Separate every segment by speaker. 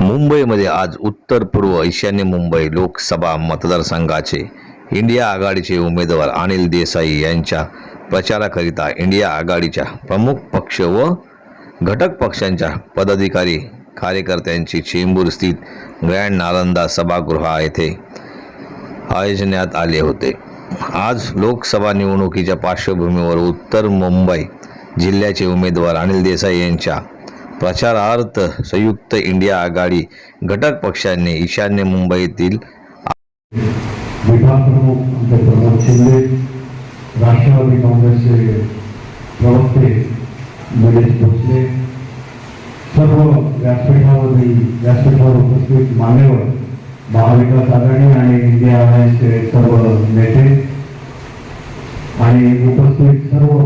Speaker 1: मुंबईमध्ये आज उत्तर पूर्व ईशान्य मुंबई लोकसभा मतदारसंघाचे इंडिया आघाडीचे उमेदवार अनिल देसाई यांच्या प्रचाराकरिता इंडिया आघाडीच्या प्रमुख पक्ष व घटक पक्षांच्या पदाधिकारी कार्यकर्त्यांची चेंबूर स्थित ग्रँड नालंदा सभागृहा येथे आयोजण्यात आले होते. आज लोकसभा निवडणुकीच्या पार्श्वभूमीवर उत्तर मुंबई जिल्ह्याचे उमेदवार अनिल देसाई यांच्या प्रचारार्थ संयुक्त इंडिया आघाडी घटक पक्षांनी ईशान्य मुंबईतील
Speaker 2: प्रमोद शिंदे राष्ट्रवादी काँग्रेसचे प्रवक्ते महेश भोसले सर्व व्यासपीठावरील व्यासपीठावर उपस्थित मान्यवर महाविकास आघाडी आणि इंडिया आघाडीचे सर्व नेते आणि उपस्थित सर्व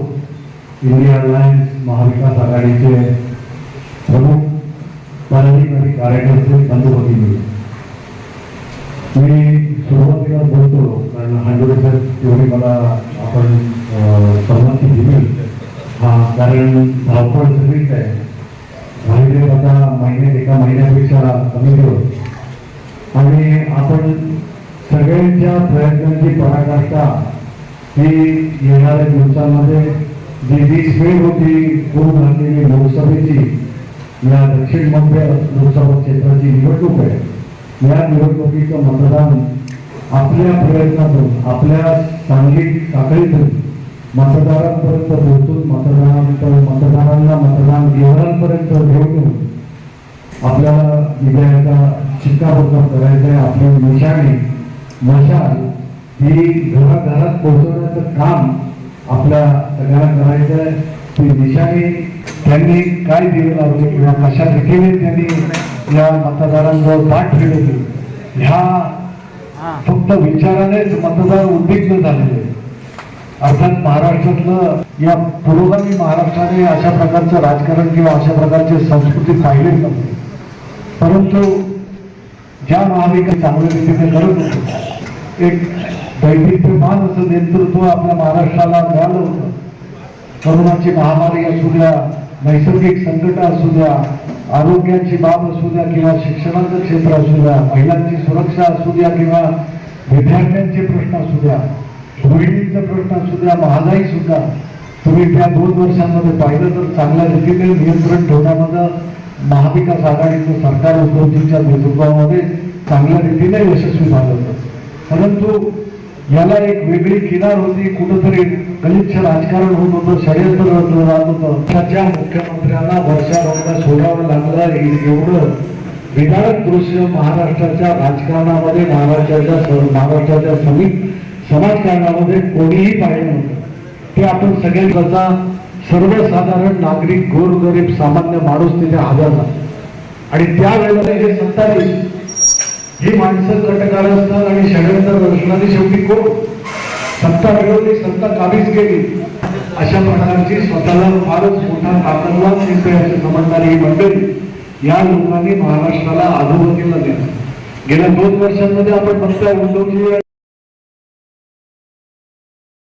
Speaker 2: इंडिया अलायन्स महाविकास आघाडीचे कार्यकर्ते बंद बघितली मी. सुरुवातीला बोलतो कारण हांडोळेचं एवढी मला आपण अं, संमती दिली हा कारण धावपळ सगळीच आहे. राहिले आता महिन्यात एका महिन्यापेक्षा कमी दिवस. आणि आपण सगळ्यांच्या प्रयत्नांची पराकाष्ठा ही येणाऱ्या दिवसांमध्ये जी वीस वेळ होती होऊ घातलेली लोकसभेची या दक्षिण मध्य लोकसभा क्षेत्राची निवडणूक आहे. या निवडणुकीचं मतदान आपल्या प्रयत्नातून आपल्या सांघिक साखळीतून मतदारांपर्यंत पोहोचून मतदारांपर्यंत मतदारांना मतदान विवरांपर्यंत घेऊन आपल्याला विजयाचा शिक्कामोर्तब करायचा आहे आपल्या निशाणी मशाल ही घराघरात पोहोचवण्याचं काम आपल्या सगळ्यांना करायचं आहे ती निशाणी त्यांनी काय दिली लावली किंवा कशा रीतीने त्यांनी? या मतदारांजवळ पाठ ठेवली ह्या फक्त विचारानेच मतदार उद्विग्न झालेले. अर्थात महाराष्ट्रातलं या पुरोगामी महाराष्ट्राने अशा प्रकारचं राजकारण किंवा अशा प्रकारची संस्कृती पाहिलीच नव्हती. परंतु ज्या महाविकास चांगल्या रीतीने करत होते एक दैदिप्यमान असं नेतृत्व आपल्या महाराष्ट्राला मिळालं होतं. करोनाची महामारी असू द्या नैसर्गिक संकट असू द्या आरोग्याची बाब असू द्या किंवा शिक्षणाचं क्षेत्र असू द्या महिलांची सुरक्षा असू द्या किंवा विद्यार्थ्यांचे प्रश्न असू द्या गृहिणींचा प्रश्न असू द्या महागाई सुद्धा. तुम्ही त्या दोन वर्षांमध्ये पाहिलं तर चांगल्या रीतीने नियंत्रण ठेवण्यामध्ये महाविकास आघाडीचं सरकार उद्धवजींच्या नेतृत्वामध्ये चांगल्या रीतीने यशस्वी झालं होतं. परंतु याला एक वेगळी किनार होती कुठंतरी गलिच्छ राजकारण होत होतं षडयंत्र राहत होतं. त्याच्या मुख्यमंत्र्यांना वर्षारोगला सोडावं लागलं एवढं विधारक दृश्य महाराष्ट्राच्या राजकारणामध्ये महाराष्ट्राच्या महाराष्ट्राच्या समित समाजकारणामध्ये कोणीही पाहिलं नव्हतं. ते आपण सगळ्यांचा सर्वसाधारण नागरिक गोरगरीब सामान्य माणूस तिथे हजर आणि त्यावेळेला हे सत्ताधीश ही माणसं कटकार असतात आणि षडयंत्र रचणारी शेवटी कोण? सत्ता मिळवली सत्ता काबीज केली. अशा प्रकारची स्वतःला फारच मोठा ताकदवान दिसतोय असे समजणारी ही मंडळी या लोकांनी महाराष्ट्राला अधोगतीला दिलं गेल्या दोन वर्षांमध्ये आपण बघतोय उद्धवजी